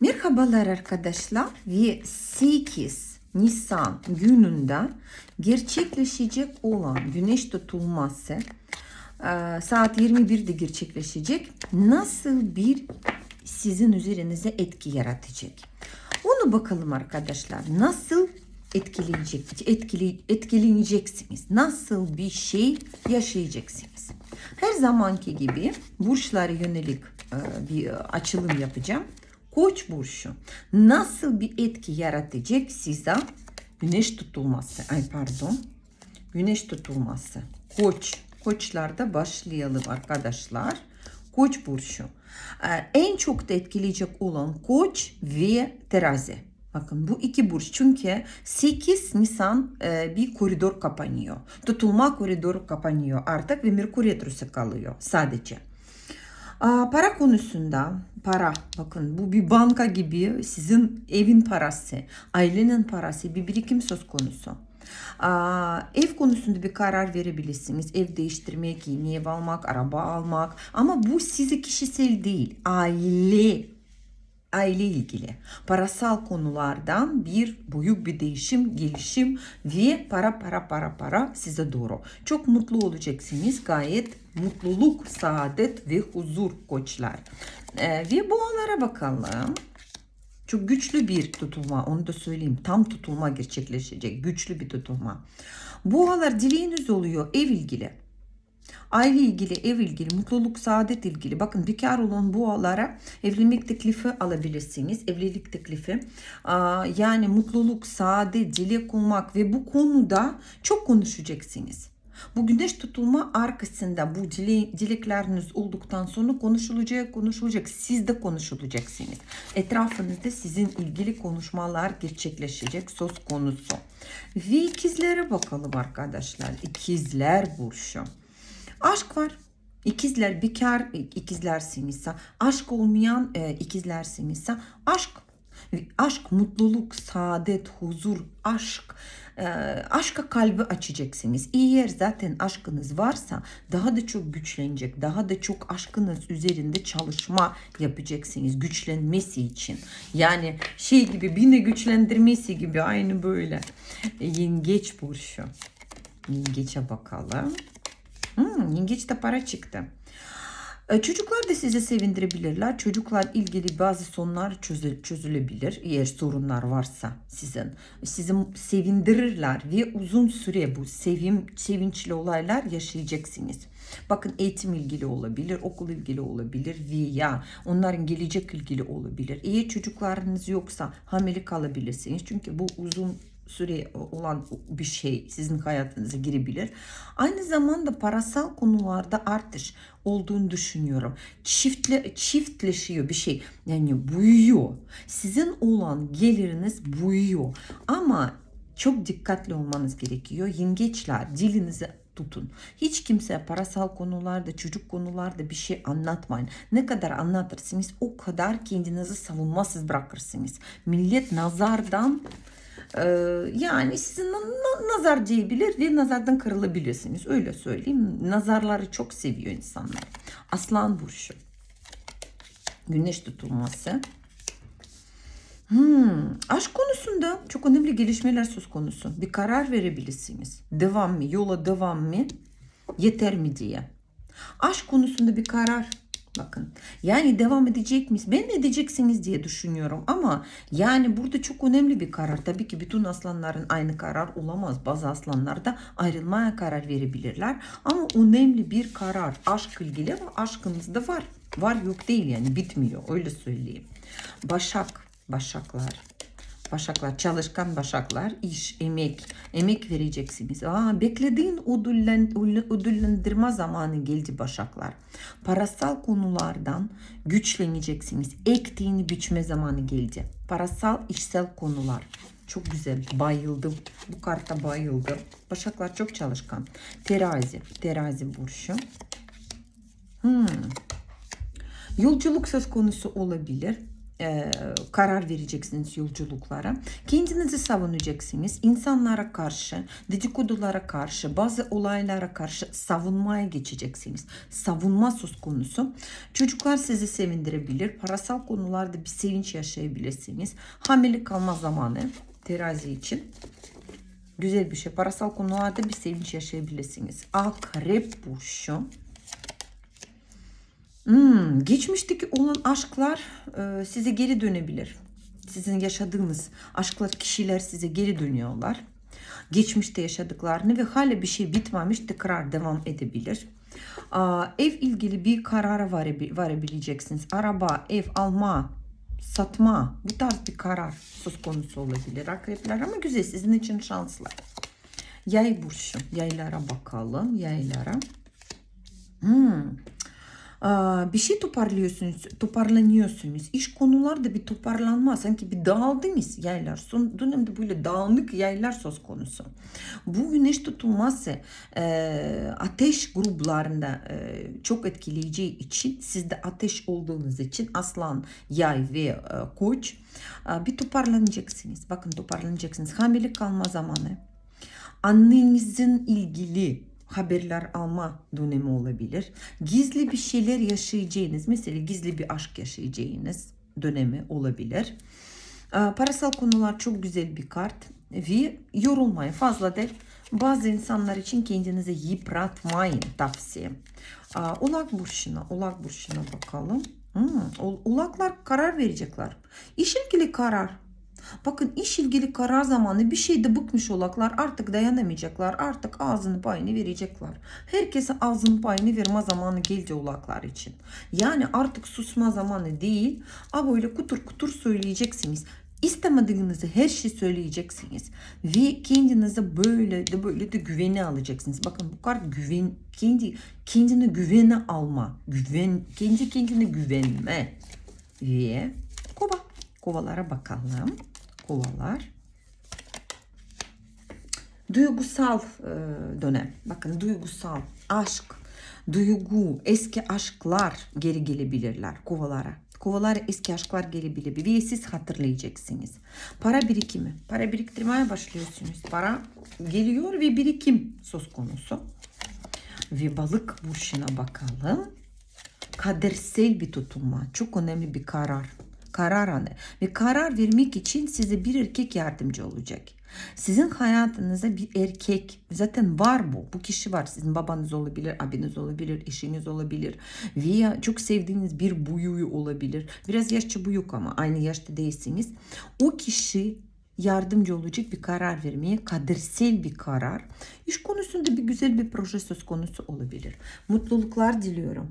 Merhabalar arkadaşlar ve 8 Nisan gününde gerçekleşecek olan güneş tutulması e, saat 21'de gerçekleşecek. Nasıl bir sizin üzerinize etki yaratacak? Onu bakalım arkadaşlar. Nasıl etkileyecek, etkili, etkileneceksiniz? Nasıl bir şey yaşayacaksınız? Her zamanki gibi burçlara yönelik e, bir açılım yapacağım. Koç burcu nasıl bir etki yaratacak size güneş tutulması? Ay pardon. Güneş tutulması. Koç. Koçlarda başlayalım arkadaşlar. Koç burcu. Ee, En çok da etkileyecek olan koç ve terazi. Bakın bu iki burç çünkü 8 Nisan e, bir koridor kapanıyor. Tutulma koridoru kapanıyor artık ve Merkür Retrosu kalıyor sadece. Para konusunda para bakın bu bir banka gibi sizin evin parası, ailenin parası bir birikim söz konusu. Aa, ev konusunda bir karar verebilirsiniz. Ev değiştirmek, yeni ev almak, araba almak ama bu size kişisel değil. Aile aile ilgili parasal konulardan bir büyük bir değişim, gelişim ve para para para para size doğru. Çok mutlu olacaksınız. Gayet mutluluk, saadet ve huzur koçlar. Ee, ve boğalara bakalım. Çok güçlü bir tutulma onu da söyleyeyim. Tam tutulma gerçekleşecek. Güçlü bir tutulma. Boğalar dileğiniz oluyor ev ilgili. Aile ilgili, ev ilgili, mutluluk, saadet ilgili. Bakın bekar olan boğalara evlilik teklifi alabilirsiniz. Evlilik teklifi. Yani mutluluk, saadet, dilek olmak ve bu konuda çok konuşacaksınız. Bu güneş tutulma arkasında bu dile, dilekleriniz olduktan sonra konuşulacak, konuşulacak. Siz de konuşulacaksınız. Etrafınızda sizin ilgili konuşmalar gerçekleşecek söz konusu. Ve ikizlere bakalım arkadaşlar. İkizler burcu. Aşk var. İkizler bekar ikizlersinizse, aşk olmayan e, ikizlersinizse aşk aşk, mutluluk, saadet, huzur, aşk, e, aşka kalbi açacaksınız. Eğer zaten aşkınız varsa daha da çok güçlenecek, daha da çok aşkınız üzerinde çalışma yapacaksınız güçlenmesi için. Yani şey gibi beni güçlendirmesi gibi aynı böyle. Yengeç burcu. Yengeçe bakalım. Hmm, yengeçte para çıktı. E, Çocuklar da sizi sevindirebilirler. Çocuklar ilgili bazı sorunlar çözü- çözülebilir. Eğer sorunlar varsa sizin. Sizi sevindirirler ve uzun süre bu sevim, sevinçli olaylar yaşayacaksınız. Bakın eğitim ilgili olabilir, okul ilgili olabilir veya onların gelecek ilgili olabilir. Eğer çocuklarınız yoksa hamile kalabilirsiniz. Çünkü bu uzun süre olan bir şey sizin hayatınıza girebilir. Aynı zamanda parasal konularda artış olduğunu düşünüyorum. Çiftle, çiftleşiyor bir şey. Yani büyüyor. Sizin olan geliriniz büyüyor. Ama çok dikkatli olmanız gerekiyor. Yengeçler dilinizi tutun. Hiç kimseye parasal konularda, çocuk konularda bir şey anlatmayın. Ne kadar anlatırsınız o kadar kendinizi savunmasız bırakırsınız. Millet nazardan yani sizin na- na- nazar diyebilir ve nazardan kırılabilirsiniz. Öyle söyleyeyim. Nazarları çok seviyor insanlar. Aslan burcu. Güneş tutulması. Hmm, aşk konusunda çok önemli gelişmeler söz konusu. Bir karar verebilirsiniz. Devam mı, yola devam mı, yeter mi diye. Aşk konusunda bir karar Bakın yani devam edecek miyiz? Ben edeceksiniz diye düşünüyorum ama yani burada çok önemli bir karar. Tabii ki bütün aslanların aynı karar olamaz. Bazı aslanlar da ayrılmaya karar verebilirler. Ama önemli bir karar aşk ilgili ama aşkınız da var. Var yok değil yani bitmiyor öyle söyleyeyim. Başak, başaklar. Başaklar, çalışkan başaklar, iş, emek, emek vereceksiniz. Aa, beklediğin ödüllen, ödüllendirme zamanı geldi başaklar. Parasal konulardan güçleneceksiniz. Ektiğini biçme zamanı geldi. Parasal, işsel konular. Çok güzel. Bayıldım. Bu karta bayıldım. Başaklar çok çalışkan. Terazi. Terazi burcu. Hmm. Yolculuk söz konusu olabilir. E, karar vereceksiniz yolculuklara. Kendinizi savunacaksınız. İnsanlara karşı, dedikodulara karşı, bazı olaylara karşı savunmaya geçeceksiniz. Savunma söz konusu. Çocuklar sizi sevindirebilir. Parasal konularda bir sevinç yaşayabilirsiniz. Hamile kalma zamanı terazi için. Güzel bir şey. Parasal konularda bir sevinç yaşayabilirsiniz. Akrep burcu. Hmm, geçmişteki olan aşklar e, size geri dönebilir. Sizin yaşadığınız aşklar, kişiler size geri dönüyorlar. Geçmişte yaşadıklarını ve hala bir şey bitmemiş tekrar devam edebilir. Aa, ev ilgili bir karara varabi- varabileceksiniz. Araba, ev alma, satma bu tarz bir karar söz konusu olabilir akrepler ama güzel sizin için şanslı. Yay burcu. Yaylara bakalım. Yaylara. Hmm. Bir şey toparlıyorsunuz, toparlanıyorsunuz. İş konularda bir toparlanma, sanki bir dağıldınız yaylar. Son dönemde böyle dağınık yaylar söz konusu. Bu güneş tutulması e, ateş gruplarında e, çok etkileyeceği için, siz de ateş olduğunuz için aslan, yay ve e, koç bir toparlanacaksınız. Bakın toparlanacaksınız. Hamile kalma zamanı. Annenizin ilgili haberler alma dönemi olabilir. Gizli bir şeyler yaşayacağınız, mesela gizli bir aşk yaşayacağınız dönemi olabilir. Aa, Parasal konular çok güzel bir kart ve yorulmayın fazla değil. Bazı insanlar için kendinizi yıpratmayın tavsiye. Aa, Ulak burçuna, ulak burçuna bakalım. Hmm, ul- ulaklar karar verecekler. İş ilgili karar. Bakın iş ilgili karar zamanı bir şeyde bıkmış olaklar artık dayanamayacaklar. Artık ağzını payını verecekler. Herkese ağzını payını verme zamanı geldi olaklar için. Yani artık susma zamanı değil. Ama böyle kutur kutur söyleyeceksiniz. İstemediğinizi her şey söyleyeceksiniz. Ve kendinize böyle de böyle de güvene alacaksınız. Bakın bu kart güven, kendi kendine güvene alma. Güven, kendi kendine güvenme. Ve kova. Kovalara bakalım. Kovalar. Duygusal e, dönem. Bakın duygusal, aşk, duygu, eski aşklar geri gelebilirler kovalara. Kovalara eski aşklar gelebilir ve siz hatırlayacaksınız. Para birikimi. Para biriktirmeye başlıyorsunuz. Para geliyor ve birikim söz konusu. Ve balık burçuna bakalım kadersel bir tutulma. Çok önemli bir karar. Karar anı. Ve karar vermek için size bir erkek yardımcı olacak. Sizin hayatınızda bir erkek zaten var bu. Bu kişi var. Sizin babanız olabilir, abiniz olabilir, eşiniz olabilir. Veya çok sevdiğiniz bir büyüğü olabilir. Biraz yaşça büyük ama aynı yaşta değilsiniz. O kişi yardımcı olacak bir karar vermeye, kadersel bir karar. İş konusunda bir güzel bir proje söz konusu olabilir. Mutluluklar diliyorum.